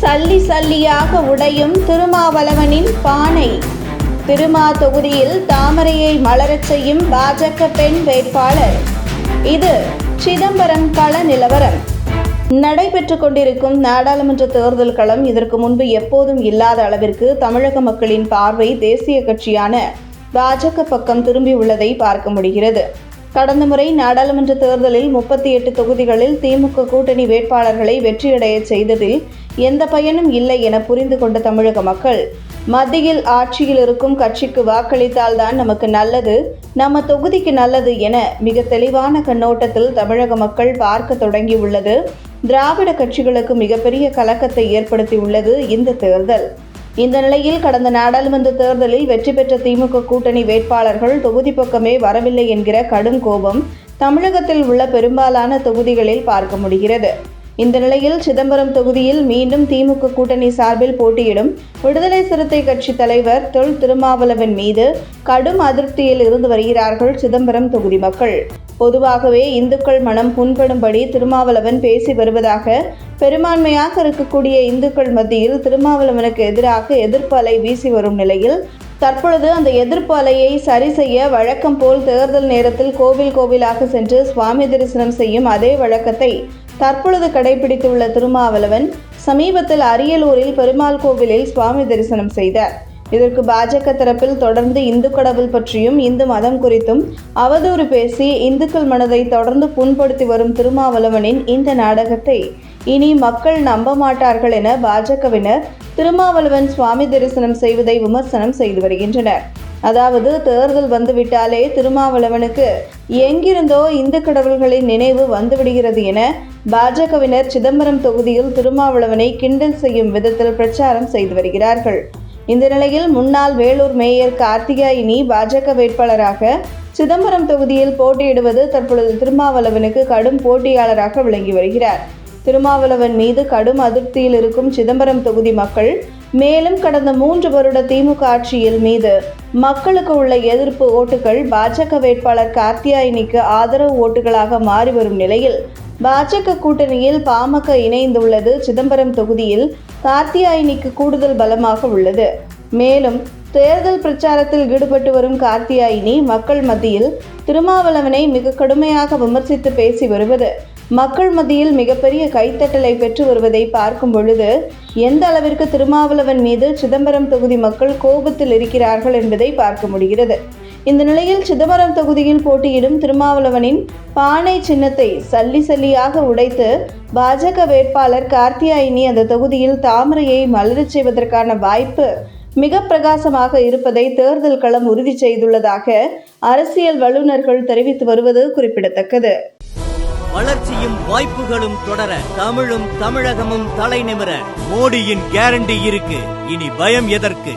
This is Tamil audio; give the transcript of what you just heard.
சல்லி சல்லியாக உடையும் திருமாவளவனின் பானை. திருமா தொகுதியில் தாமரையை மலரச் செய்யும் பாஜக பெண் வேட்பாளர். இது சிதம்பரம் கள நிலவரம். நடைபெற்றுக் கொண்டிருக்கும் நாடாளுமன்ற தேர்தல் களம் இதற்கு முன்பு எப்போதும் இல்லாத அளவிற்கு தமிழக மக்களின் பார்வை தேசிய கட்சியான பாஜக பக்கம் திரும்பியுள்ளதை பார்க்க முடிகிறது. கடந்த முறை நாடாளுமன்ற தேர்தலில் முப்பத்தி எட்டு தொகுதிகளில் திமுக கூட்டணி வேட்பாளர்களை வெற்றியடையச் செய்ததில் எந்த பயனும் இல்லை என புரிந்து கொண்ட தமிழக மக்கள் மத்தியில் ஆட்சியில் இருக்கும் கட்சிக்கு வாக்களித்தால்தான் நமக்கு நல்லது நம்ம தொகுதிக்கு நல்லது என மிக தெளிவான கண்ணோட்டத்தில் தமிழக மக்கள் பார்க்க தொடங்கியுள்ளது. திராவிட கட்சிகளுக்கு மிகப்பெரிய கலக்கத்தை ஏற்படுத்தியுள்ளது இந்த தேர்தல். இந்த நிலையில் கடந்த நாடாளுமன்ற தேர்தலில் வெற்றி பெற்ற திமுக கூட்டணி வேட்பாளர்கள் தொகுதி பக்கமே வரவில்லை என்கிற கடும் கோபம் தமிழகத்தில் உள்ள பெரும்பாலான தொகுதிகளில் பார்க்க முடிகிறது. இந்த நிலையில் சிதம்பரம் தொகுதியில் மீண்டும் திமுக கூட்டணி சார்பில் போட்டியிடும் விடுதலை சிறுத்தை கட்சி தலைவர் தொல் திருமாவளவன் மீது கடும் அதிருப்தியில் இருந்து வருகிறார்கள் சிதம்பரம் தொகுதி மக்கள். பொதுவாகவே இந்துக்கள் மனம் புண்படும்படி திருமாவளவன் பேசி வருவதாக பெரும்பான்மையாக இருக்கக்கூடிய இந்துக்கள் மத்தியில் திருமாவளவனுக்கு எதிராக எதிர்ப்பு அலை வீசி வரும் நிலையில் தற்பொழுது அந்த எதிர்ப்பு அலையை சரி செய்ய வழக்கம் போல் தேர்தல் நேரத்தில் கோவில் கோவிலாக சென்று சுவாமி தரிசனம் செய்யும் அதே வழக்கத்தை தற்பொழுது கடைபிடித்துள்ள திருமாவளவன் சமீபத்தில் அரியலூரில் பெருமாள் கோவிலில் சுவாமி தரிசனம் செய்தார். இதற்கு பாஜக தரப்பில் தொடர்ந்து இந்து கடவுள் பற்றியும் இந்து மதம் குறித்தும் அவதூறு பேசி இந்துக்கள் மனதை தொடர்ந்து புண்படுத்தி வரும் திருமாவளவனின் இந்த நாடகத்தை இனி மக்கள் நம்ப மாட்டார்கள் என பாஜகவினர் திருமாவளவன் சுவாமி தரிசனம் செய்வதை விமர்சனம் செய்து வருகின்றனர். அதாவது தேர்தல் வந்துவிட்டாலே திருமாவளவனுக்கு எங்கிருந்தோ இந்து கடவுள்களின் நினைவு வந்துவிடுகிறது என பாஜகவினர் சிதம்பரம் தொகுதியில் திருமாவளவனை கிண்டல் செய்யும் விதத்தில் பிரச்சாரம் செய்து வருகிறார்கள். இந்த நிலையில் முன்னாள் வேலூர் மேயர் கார்த்திகாயினி பாஜக வேட்பாளராக சிதம்பரம் தொகுதியில் போட்டியிடுவது தற்பொழுது திருமாவளவனுக்கு கடும் போட்டியாளராக விளங்கி வருகிறார். திருமாவளவன் மீது கடும் அதிருப்தியில் இருக்கும் சிதம்பரம் தொகுதி மக்கள் மேலும் கடந்த மூன்று வருட திமுக ஆட்சியில் மீது மக்களுக்கு உள்ள எதிர்ப்பு ஓட்டுகள் பாஜக வேட்பாளர் கார்த்தியாயினிக்கு ஆதரவு ஓட்டுகளாக மாறி வரும் நிலையில் பாஜக கூட்டணியில் பாமக இணைந்துள்ளது சிதம்பரம் தொகுதியில் கார்த்தியாயினிக்கு கூடுதல் பலமாக உள்ளது. மேலும் தேர்தல் பிரச்சாரத்தில் ஈடுபட்டு வரும் கார்த்தியாயினி மக்கள் மத்தியில் திருமாவளவனை மிக கடுமையாக விமர்சித்து பேசி வருவது மக்கள் மத்தியில் மிகப்பெரிய கைத்தட்டலை பெற்று வருவதை பார்க்கும் பொழுது எந்த அளவிற்கு திருமாவளவன் மீது சிதம்பரம் தொகுதி மக்கள் கோபத்தில் இருக்கிறார்கள் என்பதை பார்க்க முடிகிறது. இந்த நிலையில் சிதம்பரம் தொகுதியில் போட்டியிடும் திருமாவளவனின் பானை சின்னத்தை சல்லி சல்லியாக உடைத்து பாஜக வேட்பாளர் கார்த்தியாயினி அந்த தொகுதியில் தாமரையை மலரச் செய்வதற்கான வாய்ப்பு மிக பிரகாசமாக இருப்பதை தேர்தல் களம் உறுதி செய்துள்ளதாக அரசியல் வல்லுநர்கள் தெரிவித்து வருவது குறிப்பிடத்தக்கது. வளர்ச்சியும் வாய்ப்புகளும் தொடர தமிழும் தமிழகமும் தலைநிமிர மோடியின் கேரண்டி இருக்கு. இனி பயம் எதற்கு?